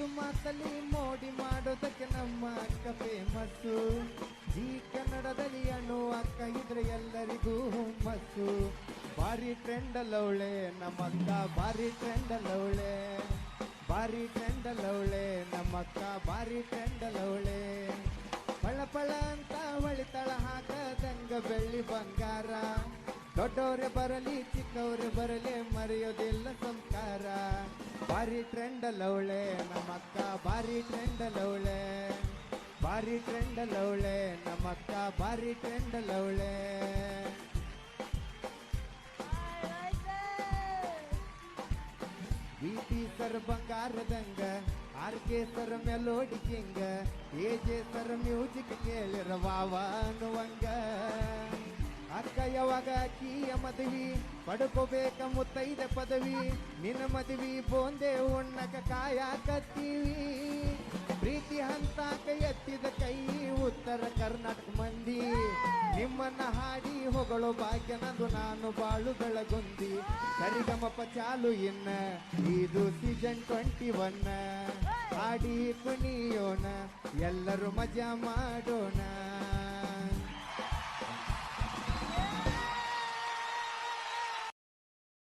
ಮಾತು ಮಾತಲ್ಲಿ ಮೋಡಿ ಮಾಡೋದಕ್ಕೆ ನಮ್ಮ ಅಕ್ಕ ಫೇಮಸ್ಸು ಈ ಕನ್ನಡದಲ್ಲಿ ಅಣ್ಣು ಅಕ್ಕ ಇದ್ರೆ ಎಲ್ಲರಿಗೂ ಹುಮ್ಮಸ್ಸು. ಭಾರಿ ಟ್ರೆಂಡ್ ಅಲ್ಲವಳೆ ನಮ್ಮಕ್ಕ ಭಾರಿ ಟ್ರೆಂಡ್ ಅಲ್ಲವಳೆ ಭಾರಿ ಟ್ರೆಂಡ್ ಅಲ್ಲವಳೆ ನಮ್ಮಕ್ಕ ಭಾರಿ ಟ್ರೆಂಡ್ ಅಲ್ಲವಳೆ ಪಳ ಪಳ ಅಂತ ಹೊಳಿತಳ ಹಾಕದಂಗ ಬೆಳ್ಳಿ ಬಂಗಾರ. ದೊಡ್ಡವ್ರೆ ಬರಲಿ, ಚಿಕ್ಕವ್ರೆ ಬರಲಿ, ಮರೆಯೋದಿಲ್ಲ ಸಂಸ್ಕಾರ ಭಾರಿ ಟ್ರೆಂಡ್ ಅಲ್ಲವಳೆ ನಮ್ಮಕ್ಕ, ಬಾರಿ ಟ್ರೆಂಡ್ ಅಲ್ಲವಳೆ ಬಾರಿ ಟ್ರೆಂಡ್ ಅಲ್ಲವಳೆ ನಮ್ಮಕ್ಕ, ಬಾರಿ ಟ್ರೆಂಡ್ ಅಲ್ಲವಳೆ BT sir ಬಂಗಾರದಂಗ R K sir melody king A J sir music ಕೇಳಿರ ವಾವ ಅನ್ನುವಂಗ. ಅಕ್ಕ ಕೀಯ ಅಕ್ಕಿಯ ಮದುವಿ ಪಡ್ಕೋಬೇಕ ಮುತ್ತೈದ ಪದವಿ. ನಿನ್ನ ಮದುವಿ ಬೋಂದೆ ಉಣ್ಣಕ ಕಾಯಕತ್ತೀವಿ. ಪ್ರೀತಿ ಹಂತಾಕ ಎತ್ತಿದ ಕೈ ಉತ್ತರ ಕರ್ನಾಟಕ ಮಂದಿ. ನಿಮ್ಮನ್ನ ಹಾಡಿ ಹೊಗಳು ಭಾಗ್ಯ ನಂದು, ನಾನು ಬಾಳು ಬೆಳಗುಂದಿ. ಸರಿಗಮಪ ಚಾಲು ಇನ್ನ, ಇದು ಸೀಸನ್ ಟ್ವೆಂಟಿ ಒನ್ ಹಾಡಿ ಕುಣಿಯೋಣ, ಎಲ್ಲರೂ ಮಜಾ ಮಾಡೋಣ.